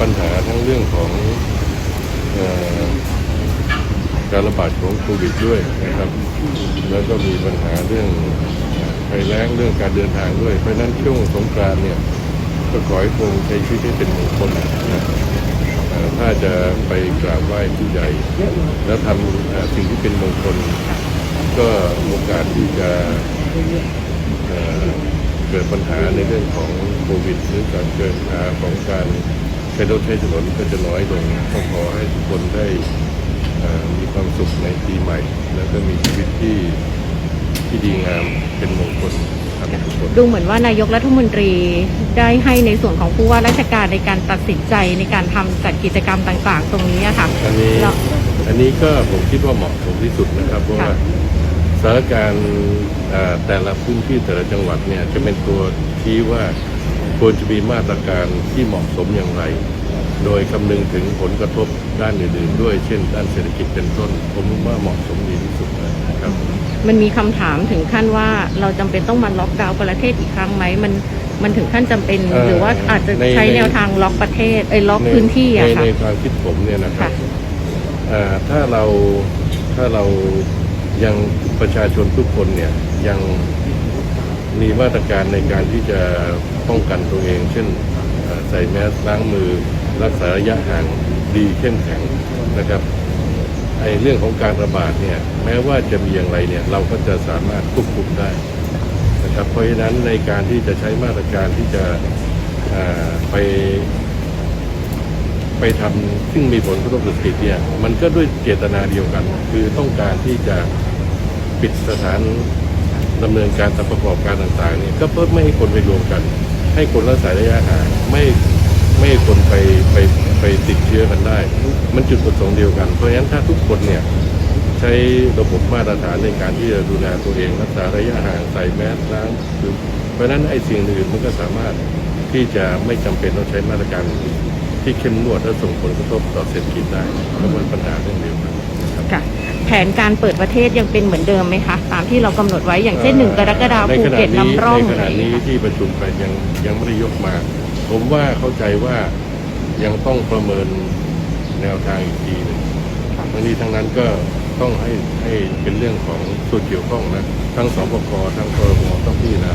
ปัญหาทั้งเรื่องของออการระบาดของโควิดด้วยนะครับ แล้วก็มีปัญหาเรื่องภัยแล้งเรื่องการเดินทางด้วย เพราะนั้นช่วงสงกรานต์เนี่ยก็ขอให้คงใช้ชีวิตให้เป็นมงคลนะถ้าจะไปกราบไหว้ผู้ใหญ่ แล้วทำสิ่งที่เป็นมงคล ก็โอกาสที่จะเเกิดปัญหาในเรื่องของโควิดหรือการเกิดปัญหาของการ ใช้รถใช้ถนนก็จะน้อยลงก็ขอให้ทุกคนได้เอ่อมีความสุขในปีใหม่ แล้วก็มีชีวิตที่ที่ดีงามเป็นมงคลครับทุกคนดูเหมือนว่านายกรัฐมนตรีได้ให้ในส่วนของผู้ว่าราชการในการตัดสินใจในการทำจัดกิจกรรมต่าง ๆ ตรงนี้อะค่ะอันนี้แล้วอันนี้ก็ผมคิดว่าเหมาะสมที่สุดนะครับเพราะว่าค่ะสถานการณ์อ่าแต่ละพื้นที่แต่ละจังหวัดเนี่ยจะเป็นตัวชี้ว่า ควรจะมีมาตรการที่เหมาะสมอย่างไร โดยคำนึงถึงผลกระทบด้านอื่นๆ ด้วยเช่น ด้านเศรษฐกิจเป็นต้น ผมว่าเหมาะสมดีที่สุดนะครับ มันมีคำถามถึงขั้นว่าเราจำเป็นต้องมาล็อกดาวน์ประเทศอีกครั้งไหมมันมันถึงขั้นจำเป็นเอ่อหรือว่าอาจจะในใช้ในแนวทางล็อกประเทศไอ้ยล็อกในพื้นที่อะในค่ะในความคิดผมเนี่ยนะครับค่ะเอ่อถ้าเราถ้าเรายังประชาชนทุกคนเนี่ยยัง มีมาตรการในการที่จะป้องกันตัวเอง เช่นใส่แมสล้างมือรักษาระยะห่างดีเข้มแข็งนะครับไอ้เรื่องของการระบาดเนี่ยแม้ว่าจะมีอย่างไรเนี่ยเราก็จะสามารถควบคุมได้นะครับเพราะฉะนั้นในการที่จะใช้มาตรการที่จะไปไปทำซึ่งมีผลกระทบต่อเศรษฐกิจเนี่ยมันก็ด้วยเจตนาเดียวกัน คือต้องการที่จะปิดสถาน ดำเนินการตามประกอบการต่างๆเนี่ยก็เพื่อไม่ให้คนไปรวมกัน ให้คนรักษาระยะห่างไม่ไม่ให้คนไปไปไปติดเชื้อกันได้ มันจุดประสงค์เดียวกัน เพราะฉะนั้นถ้าทุกคนเนี่ยใช้ระบบมาตรฐานในการที่จะดูแลตัวเองรักษาระยะห่างใส่แมสล้างคือเพราะฉะนั้นไอ้สิ่งอื่นมันก็สามารถที่จะไม่จำเป็นต้องใช้มาตรการที่เข้มงวดและส่งผลกระทบต่อเศรษฐกิจได้ก็เป็นปัญหาเรื่องเดียวกัน แผนการเปิดประเทศยังเป็นเหมือนเดิมไหมคะ ตามที่เรากำหนดไว้อย่างเช่นหนึ่งกรกฎาคมในภูขณะเก็ตนี้นำร่องในขอะไรณะอย่างนี้เงี้ยค่ะที่ประชุมไปยังยังไม่ได้ยกมา ผมว่าเข้าใจว่ายังต้องประเมินแนวทางอีกทีหนึ่งทั้งนี้ทั้งนั้นก็ต้องให้ให้เป็นเรื่องของส่วนเกี่ยวข้องนะ ทั้งสบคทั้งกรมต้องพิจารณา